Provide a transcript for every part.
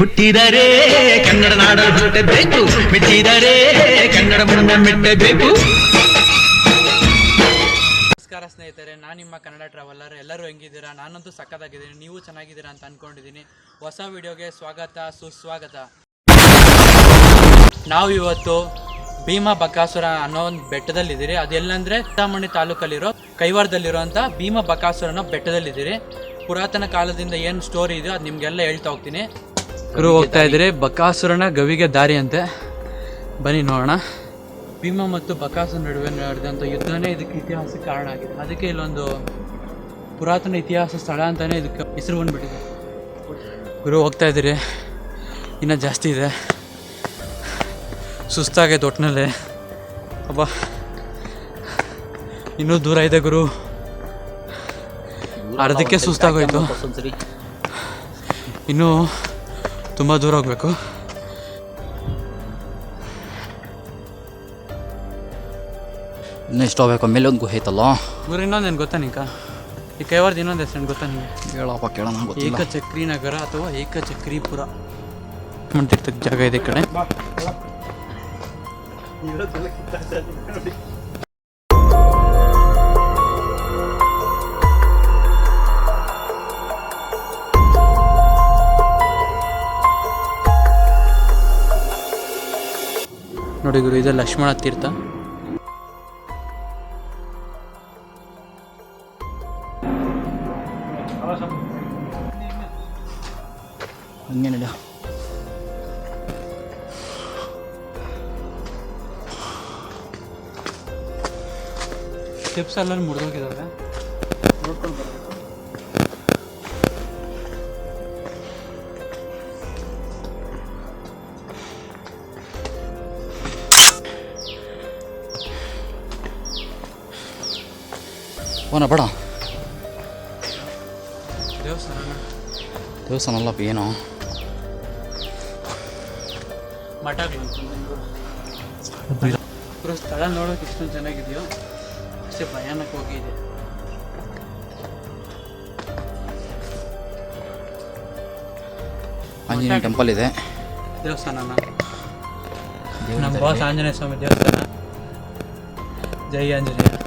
ಹುಟ್ಟಿದರೆ ಕನ್ನಡ ನಾಡ ಹುಟ್ಟಬೇಕು ಮೆಟ್ಟಿದರೆ ಕನ್ನಡ ಮಣ್ಣ ಮೆಟ್ಟಬೇಕು. ನಮಸ್ಕಾರ ಸ್ನೇಹಿತರೆ, ನಾನು ನಿಮ್ಮ ಕನ್ನಡ ಟ್ರಾವೆಲರ್ ಎಲ್ಲರೂ ಹೆಂಗಿದ್ದೀರಾ? ನಾನಂತೂ ಸಖತ್ತಾಗಿದ್ದೀನಿ, ನೀವು ಚೆನ್ನಾಗಿದ್ದೀರಾ ಅಂತ ಅಂದ್ಕೊಂಡಿದ್ದೀನಿ ಹೊಸ ವಿಡಿಯೋಗೆ ಸ್ವಾಗತ, ಸುಸ್ವಾಗತ. ನಾವು ಇವತ್ತು ಭೀಮಾ ಬಕಾಸುರ ಅನ್ನೋ ಒಂದು ಬೆಟ್ಟದಲ್ಲಿದ್ದೀರಿ. ಅದೆಲ್ಲಂದ್ರೆ ಚಿಂತಾಮಣಿ ತಾಲೂಕಲ್ಲಿರೋ ಕೈವಾರದಲ್ಲಿರೋಂಥ ಭೀಮಾ ಬಕಾಸುರನ ಬೆಟ್ಟದಲ್ಲಿದ್ದೀರಿ. ಪುರಾತನ ಕಾಲದಿಂದ ಏನು ಸ್ಟೋರಿ ಇದೆಯೋ ಅದು ನಿಮಗೆಲ್ಲ ಹೇಳ್ತಾ ಹೋಗ್ತೀನಿ. ಗುರು ಹೋಗ್ತಾ ಇದ್ದೀರಿ ಬಕಾಸುರನ ಗವಿಗೆ ದಾರಿ ಅಂತೆ ಬನ್ನಿ ನೋಡೋಣ. ಭೀಮ ಮತ್ತು ಬಕಾಸುರ ನಡುವೆ ನಡೆದಂಥ ಯುದ್ಧನೇ ಇದಕ್ಕೆ ಇತಿಹಾಸಕ್ಕೆ ಕಾರಣ ಆಗಿದೆ. ಅದಕ್ಕೆ ಇಲ್ಲೊಂದು ಪುರಾತನ ಇತಿಹಾಸ ಸ್ಥಳ ಅಂತಾನೆ ಇದಕ್ಕೆ ಹೆಸರು ಬಂದ್ಬಿಟ್ಟಿದೆ. ಗುರು ಹೋಗ್ತಾ ಇದ್ದೀರಿ. ಇನ್ನೂ ಜಾಸ್ತಿ ಇದೆ. ಸುಸ್ತಾಗೈತೆ ಒಟ್ಟಿನಲ್ಲಿ ಅಬ್ಬ. ಇನ್ನೂ ದೂರ ಇದೆ ಗುರು. ಅರ್ಧಕ್ಕೆ ಸುಸ್ತಾಗೋಯ್ತು. ಇನ್ನೂ ತುಂಬ ದೂರ ಹೋಗ್ಬೇಕು. ಇನ್ನೆಷ್ಟು ಹೋಗ್ಬೇಕು ಮೇಲೆ ಒಂದು ಗುಹೆ ಐತಲ್ಲ? ಗುರು ಇನ್ನೊಂದೇನು ಗೊತ್ತಾ ನಿಂಕ? ಈ ಕೈವಾರ್ದು ಇನ್ನೊಂದು ಹೆಸರು ಗೊತ್ತಾ ನಿಮಗೆ ಹೇಳಪ್ಪ ಕೇಳೋಣ ಗೊತ್ತಿಲ್ಲ. ಏಕಚಕ್ರಿ ನಗರ ಅಥವಾ ಏಕಚಕ್ರಿಪುರ? ಮಂತಿರ್ತಕ್ಕ ಜಾಗ ಇದೆ ಈ ಕಡೆ. ನೋಡಿ ಗುರು ಇದು ಲಕ್ಷ್ಮಣ ತೀರ್ಥ. ಹಂಗೆ ನಡ ಸ್ಟೆಪ್ಸ್ ಎಲ್ಲ ಮುರಿದೋಗಿದ್ದಾವೆ ನೋಡ್ಕೊಂಡು ಹೋನ ಬಡ. ದೇವಸ್ಥಾನ. ದೇವಸ್ಥಾನ ಅಲ್ಲಪ್ಪ ಏನೋ? ಮಠಗಳು ಸ್ಥಳ ನೋಡೋಕೆ ಎಷ್ಟು ಚೆನ್ನಾಗಿದೆಯೋ? ಅಷ್ಟೇ ಭಯಾನಕವಾಗಿ ಹೋಗಿದೆ ಆಂಜನೇಯ ಟೆಂಪಲ್ ಇದೆ. ದೇವಸ್ಥಾನ ನಮ್ಮ. ಬಾಸ್ ಆಂಜನೇಯ ಸ್ವಾಮಿ ದೇವಸ್ಥಾನ. ಜೈ ಆಂಜನೇಯ.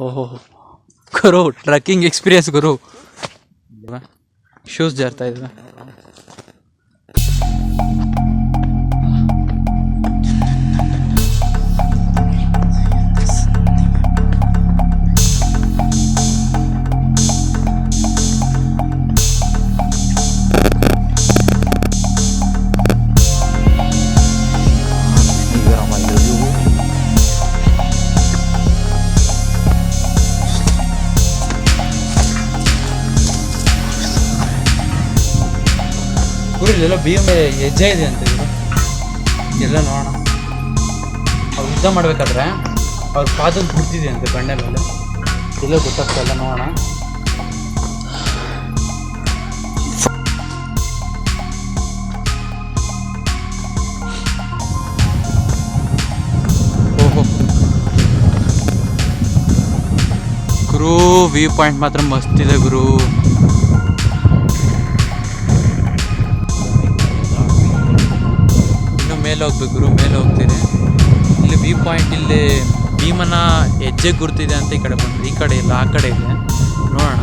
ಓಹೋ. ಗುರು ಟ್ರಕ್ಕಿಂಗ್ ಎಕ್ಸ್ಪೀರಿಯನ್ಸ್ ಗುರು. ಶೂಸ್ ಜಾರ್ತಾ ಇದ್ವಿ? ಇಲ್ಲೆಲ್ಲ ಭೀಮ ಹೆಜ್ಜೆ ಇದೆ ಅಂತ ಎಲ್ಲ ನೋಡೋಣ. ಅವ್ರು ಯುದ್ಧ ಮಾಡ್ಬೇಕಾದ್ರೆ ಅವ್ರ ಪಾದದ ಗುರ್ತಿದೆ ಅಂತ ಬಂಡೆ ಮೇಲೆ ಇಲ್ಲ ಗೊತ್ತಾಗ್ತಾ ಇಲ್ಲ, ನೋಡೋಣ. ಗುರು ವ್ಯೂ ಪಾಯಿಂಟ್ ಮಾತ್ರ ಮಸ್ತ್ ಇದೆ ಗುರು. ಮೇಲೆ ಹೋಗ್ಬೇಕು ಗುರು ಮೇಲೆ ಹೋಗ್ತೀರಿ ಇಲ್ಲಿ ವ್ಯೂ ಪಾಯಿಂಟ್ ಇಲ್ಲಿ ಭೀಮನ ಹೆಜ್ಜೆ ಗುರ್ತಿದೆ ಅಂತ ಈ ಕಡೆ ಬಂದು ಈ ಕಡೆ ಇಲ್ಲ, ಆ ಕಡೆ ಇದೆ. ನೋಡೋಣ.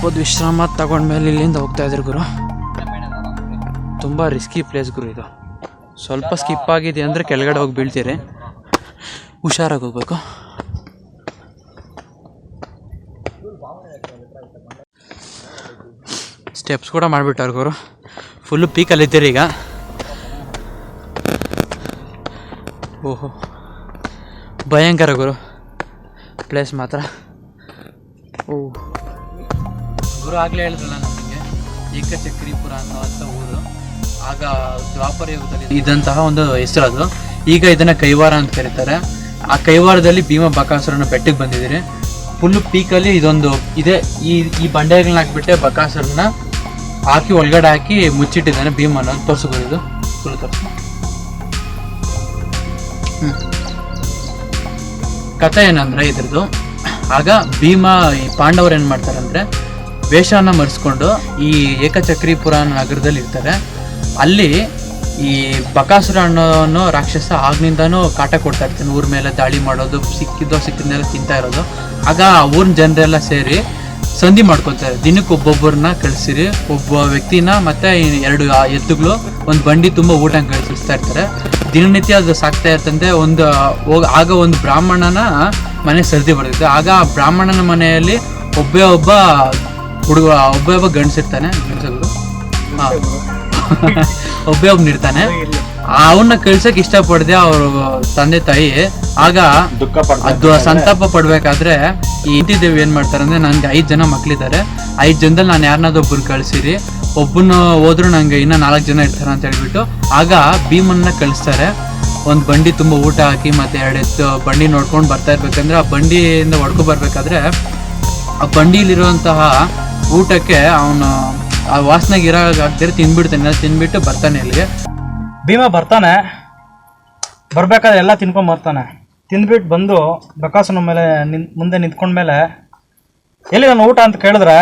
ಸ್ವಲ್ಪ ಹೊತ್ತು ವಿಶ್ರಾಮ ತಗೊಂಡ್ಮೇಲೆ ಇಲ್ಲಿಂದ ಹೋಗ್ತಾ ಇದ್ರು ಗುರು. ತುಂಬ ರಿಸ್ಕಿ ಪ್ಲೇಸ್ ಗುರು ಇದು. ಸ್ವಲ್ಪ ಸ್ಕಿಪ್ ಆಗಿದೆ ಅಂದರೆ ಕೆಳಗಡೆ ಹೋಗಿ ಬೀಳ್ತೀರಿ. ಹುಷಾರಾಗಿ ಹೋಗ್ಬೇಕು. ಸ್ಟೆಪ್ಸ್ ಕೂಡ ಮಾಡಿಬಿಟ್ಟಾರ ಗುರು. ಫುಲ್ಲು ಪೀಕಲ್ಲಿದ್ದೀರಿ ಈಗ. ಓಹೋ. ಭಯಂಕರ ಗುರು. ಪ್ಲೇಸ್ ಮಾತ್ರ. ಗುರು ಆಗಲೇ ಹೇಳಿದ್ರಲ್ಲ ನಮಗೆ ಏಕಚಕ್ರೀಪುರ ಅನ್ನುವಂಥ ಊರು. ಆಗ ದ್ವಾಪರ ಯುಗದಲ್ಲಿ ಇದ್ದಂತಹ ಒಂದು ಹೆಸರು ಅದು. ಈಗ ಇದನ್ನು ಕೈವಾರ ಅಂತ ಕರೀತಾರೆ. ಆ ಕೈವಾರದಲ್ಲಿ ಭೀಮ ಬಕಾಸುರನ ಬೆಟ್ಟಕ್ಕೆ ಬಂದಿದ್ದೀರಿ. ಫುಲ್ ಪೀಕಲ್ಲಿ ಇದೊಂದು ಇದೆ. ಈ ಈ ಬಂಡೆಗಳನ್ನ ಹಾಕ್ಬಿಟ್ಟೆ ಬಕಾಸುರನ್ನ ಹಾಕಿ, ಒಳಗಡೆ ಹಾಕಿ ಮುಚ್ಚಿಟ್ಟಿದ್ದಾನೆ ಭೀಮನ ತೋರಿಸ್ಬೋದು ಇದು. ಫುಲ್ ತೋರಿಸ. ಕಥೆ ಏನಂದ್ರೆ ಇದ್ರದ್ದು. ಆಗ ಭೀಮ ಈ ಪಾಂಡವರು ಏನು ಮಾಡ್ತಾರೆ ಅಂದ್ರೆ ವೇಷನ ಮರೆಸ್ಕೊಂಡು ಈ ಏಕಚಕ್ರೀಪುರ ನಗರದಲ್ಲಿ ಇರ್ತಾರೆ. ಅಲ್ಲಿ ಈ ಬಕಾಸುರ ಅನ್ನೋ ರಾಕ್ಷಸ ಆಗ್ನಿಂದನೂ ಕಾಟ ಕೊಡ್ತಾ ಇರ್ತಾನೆ. ಊರ ಮೇಲೆ ದಾಳಿ ಮಾಡೋದು, ಸಿಕ್ಕಿದ್ದೋ ಸಿಕ್ಕಿದ್ದೆಲ್ಲ ತಿಂತಾ ಇರೋದು. ಆಗ ಆ ಊರಿನ ಜನರೆಲ್ಲ ಸೇರಿ ಸಂಧಿ ಮಾಡ್ಕೊತಾರೆ ದಿನಕ್ಕೆ ಒಬ್ಬೊಬ್ಬರನ್ನ ಕಳಿಸಿರಿ, ಒಬ್ಬ ವ್ಯಕ್ತಿನ ಮತ್ತೆ ಎರಡು ಎತ್ತುಗಳು ಒಂದು ಬಂಡಿ ತುಂಬ ಊಟ ಕಳಿಸ್ತಾ ಇರ್ತಾರೆ. ದಿನನಿತ್ಯ ಅದು ಸಾಕ್ತಾ ಇರ್ತಂತೆ. ಒಂದು ಆಗ ಒಂದು ಬ್ರಾಹ್ಮಣನ ಮನೆ ಸರ್ದಿ ಬರ್ತೈತೆ. ಆಗ ಆ ಬ್ರಾಹ್ಮಣನ ಮನೆಯಲ್ಲಿ ಒಬ್ಬೇ ಒಬ್ಬ ಹುಡುಗ ಒಬ್ಬ ಒಬ್ಬ ಗಂಡಸಿರ್ತಾನೆ ಗಂಡಸಗಳು ಒಬ್ಬೇ ಒಬ್ಬ ಇರ್ತಾನೆ. ಅವನ್ನ ಕಳ್ಸಕ್ ಇಷ್ಟಪಡದೆ ಅವ್ರ ತಂದೆ ತಾಯಿ. ಆಗ ಅದು ಸಂತಾಪ ಪಡ್ಬೇಕಾದ್ರೆ ಈ ಇಂತಿ ದೇವಿ ಏನ್ ಮಾಡ್ತಾರೆ ಅಂದ್ರೆ ನನ್ಗೆ ಐದ್ ಜನ ಮಕ್ಳಿದ್ದಾರೆ ಐದ್ ಜನದಲ್ಲಿ ನಾನು ಯಾರನ್ನಾದ್ರೂ ಒಬ್ಬರು ಕಳ್ಸಿರಿ. ಒಬ್ಬನ ಹೋದ್ರು ನಂಗೆ ಇನ್ನ ನಾಲ್ಕು ಜನ ಇರ್ತಾರೆ ಅಂತ ಹೇಳ್ಬಿಟ್ಟು ಆಗ ಭೀಮನ್ನ ಕಳಿಸ್ತಾರೆ. ಒಂದ್ ಬಂಡಿ ತುಂಬಾ ಊಟ ಹಾಕಿ ಮತ್ತೆ ಎರಡು ಎತ್ತು ಬಂಡಿ ನೋಡ್ಕೊಂಡು ಬರ್ತಾ ಇರ್ಬೇಕಂದ್ರೆ ಆ ಬಂಡಿಯಿಂದ ಹೊಡ್ಕೊ ಬರ್ಬೇಕಾದ್ರೆ ಆ ಬಂಡಿಲಿರುವಂತಹ ಊಟಕ್ಕೆ ಅವನು, ಆ ವಾಸನೆಗೆ ಇರಾಗ್ದಿರ ತಿನ್ಬಿಡ್ತಾನೆ. ತಿನ್ಬಿಟ್ಟು ಬರ್ತಾನೆ ಇಲ್ಲಿಗೆ. ಭೀಮ ಬರ್ತಾನೆ. ಬರ್ಬೇಕಾದ್ರೆ ಎಲ್ಲ ತಿನ್ಕೊಂಡು ಬರ್ತಾನೆ. ತಿಂದ್ಬಿಟ್ಟು ಬಂದು ಬಕಾಸನ ಮೇಲೆ ನಿನ್, ಮುಂದೆ ನಿಂತ್ಕೊಂಡ್ಮೇಲೆ ಎಲ್ಲಿ ನನ್ನ ಊಟ ಅಂತ ಕೇಳಿದ್ರೆ,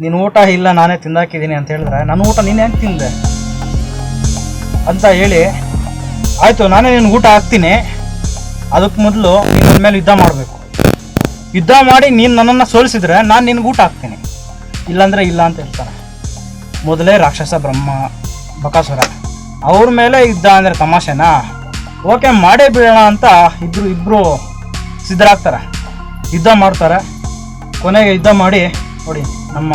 ನೀನು ಊಟ ಇಲ್ಲ, ನಾನೇ ತಿಂದಾಕಿದ್ದೀನಿ ಅಂತ ಹೇಳಿದ್ರೆ, ನನ್ನ ಊಟ ನೀನು ಹೆಂಗೆ ತಿಂದೆ? ಅಂತ ಹೇಳಿ, ಆಯಿತು, ನಾನೇ ನಿನ್ನ ಊಟ ಹಾಕ್ತೀನಿ. ಅದಕ್ಕೆ ಮೊದಲು ನೀನು ನನ್ನ ಮೇಲೆ ಯುದ್ಧ ಮಾಡಬೇಕು. ಯುದ್ಧ ಮಾಡಿ ನೀನು ನನ್ನನ್ನು ಸೋಲಿಸಿದ್ರೆ ನಾನು ನಿನ್ಗೆ ಊಟ ಹಾಕ್ತೀನಿ. ಇಲ್ಲಾಂದ್ರೆ ಇಲ್ಲ ಅಂತ ಹೇಳ್ತಾರೆ. ಮೊದಲೇ ರಾಕ್ಷಸ ಬ್ರಹ್ಮ ಬಕಾಸುರ, ಅವ್ರ ಮೇಲೆ ಯುದ್ಧ ಅಂದರೆ ತಮಾಷೆನಾ? ಓಕೆ, ಮಾಡೇ ಬಿಡೋಣ ಅಂತ ಇಬ್ಬರು ಇಬ್ಬರು ಸಿದ್ಧರಾಗ್ತಾರೆ. ಯುದ್ಧ ಮಾಡ್ತಾರೆ. ಕೊನೆಗೆ ಯುದ್ಧ ಮಾಡಿ, ನೋಡಿ, ನಮ್ಮ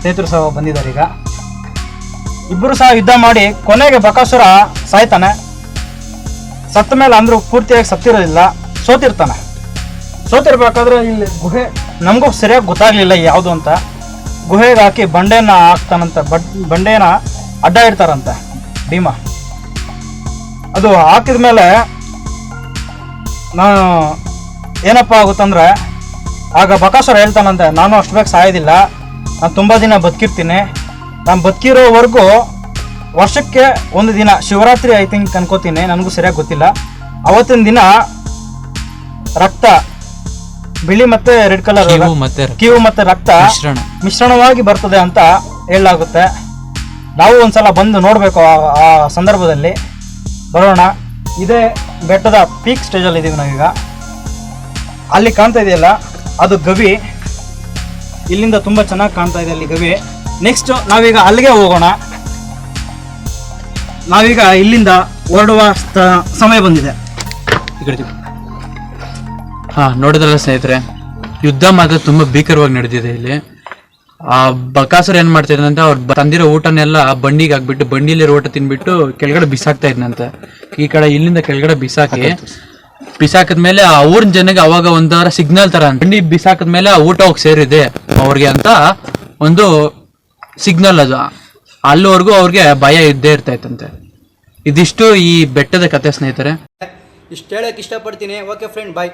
ಸ್ನೇಹಿತರು ಸಹ ಬಂದಿದ್ದಾರೆ ಈಗ. ಇಬ್ಬರು ಸಹ ಯುದ್ಧ ಮಾಡಿ, ಕೊನೆಗೆ ಬಕಾಸುರ ಸಾಯ್ತಾನೆ. ಸತ್ತ ಮೇಲೆ ಅಂದರೂ ಪೂರ್ತಿಯಾಗಿ ಸತ್ತಿರೋದಿಲ್ಲ, ಸೋತಿರ್ತಾನೆ. ಸೋತಿರ್ಬೇಕಾದ್ರೆ ಇಲ್ಲಿ ಗುಹೆ ನಮಗೂ ಸರಿಯಾಗಿ ಗೊತ್ತಾಗ್ಲಿಲ್ಲ ಯಾವುದು ಅಂತ. ಗುಹೆಗೆ ಹಾಕಿ ಬಂಡೆನ ಹಾಕ್ತಾನಂತ, ಬಡ್, ಬಂಡೆನ ಅಡ್ಡ ಇಡ್ತಾರಂತೆ ಭೀಮ. ಅದು ಹಾಕಿದ ಮೇಲೆ ನಾನು ಏನಪ್ಪ ಆಗುತ್ತಂದ್ರೆ, ಆಗ ಬಕಾಸುರ ಹೇಳ್ತಾನಂತೆ, ನಾನು ಅಷ್ಟು ಬೇಗ ಸಾಯೋದಿಲ್ಲ. ನಾನು ತುಂಬ ದಿನ ಬದುಕಿರ್ತೀನಿ. ನಾನು ಬದುಕಿರೋವರೆಗೂ ವರ್ಷಕ್ಕೆ ಒಂದು ದಿನ, ಶಿವರಾತ್ರಿ ಐ ಥಿಂಕ್ ಅನ್ಕೋತೀನಿ, ನನಗೂ ಸರಿಯಾಗಿ ಗೊತ್ತಿಲ್ಲ. ಅವತ್ತಿನ ದಿನ ರಕ್ತ ಬಿಳಿ ಮತ್ತೆ ರೆಡ್ ಕಲರ್ ಕೀವು ಮತ್ತೆ ಕೀವು ಮತ್ತೆ ರಕ್ತ ಮಿಶ್ರಣ. ಮಿಶ್ರಣವಾಗಿ ಬರ್ತದೆ ಅಂತ ಹೇಳಲಾಗುತ್ತೆ. ನಾವು ಒಂದ್ಸಲ ಬಂದು ನೋಡಬೇಕು ಆ ಸಂದರ್ಭದಲ್ಲಿ. ಬರೋಣ. ಇದೇ ಬೆಟ್ಟದ ಪೀಕ್ ಸ್ಟೇಜಲ್ಲಿ ಇದ್ದೀವಿ ನಾವೀಗ. ಅಲ್ಲಿ ಕಾಣ್ತಾ ಇದೆಯಲ್ಲ ಅದು ಗವಿ. ಇಲ್ಲಿಂದ ತುಂಬ ಚೆನ್ನಾಗಿ ಕಾಣ್ತಾ ಇದೆ ಅಲ್ಲಿ ಗವಿ. ನೆಕ್ಸ್ಟ್ ನಾವೀಗ ಅಲ್ಲಿಗೆ ಹೋಗೋಣ. ನಾವೀಗ ಇಲ್ಲಿಂದ ಹೊರಡುವ ಸ್ಥ- ಸಮಯ ಬಂದಿದೆ. ಈ ಕಡೆ ತಿರ್ಗು. ಹಾ, ನೋಡಿದ್ರಲ್ಲ ಸ್ನೇಹಿತರೆ, ಯುದ್ಧ ಮಾತ್ರ ತುಂಬಾ ಭೀಕರವಾಗಿ ನಡೆದಿದೆ ಇಲ್ಲಿ. ಆ ಬಕಾಸರ್ ಏನ್ ಮಾಡ್ತಾ ಇದ್ದಂತೆ ಅವ್ರು ತಂದಿರೋ ಊಟನೆಲ್ಲ ಬಂಡಿಗೆ ಹಾಕ್ಬಿಟ್ಟು ಬಂಡಿಲಿರೋ ಊಟ ತಿನ್ಬಿಟ್ಟು ಕೆಳಗಡೆ ಬಿಸಾಕ್ತಾ ಇದ್ನಂತೆ ಈ ಕಡೆ ಇಲ್ಲಿಂದ ಕೆಳಗಡೆ ಬಿಸಾಕಿ ಬಿಸಾಕದ್ಮೇಲೆ ಆ ಊರಿನ ಜನಕ್ಕೆ ಅವಾಗ ಒಂದಾರ ಸಿಗ್ನಲ್ ತರ ಬಂಡಿ ಬಿಸಾಕದ್ಮೇಲೆ ಆ ಊಟ ಹೋಗಿ ಸೇರಿದೆ ಅವ್ರಿಗೆ ಅಂತ ಒಂದು ಸಿಗ್ನಲ್ ಅದು. ಅಲ್ಲಿವರೆಗೂ ಅವ್ರಿಗೆ ಭಯ ಇದ್ದೇ ಇರ್ತೈತಂತೆ ಇದಿಷ್ಟು ಈ ಬೆಟ್ಟದ ಕತೆ ಸ್ನೇಹಿತರೆ. ಇಷ್ಟು ಹೇಳಕ್ಕೆ ಇಷ್ಟಪಡ್ತೀನಿ. Okay friend bye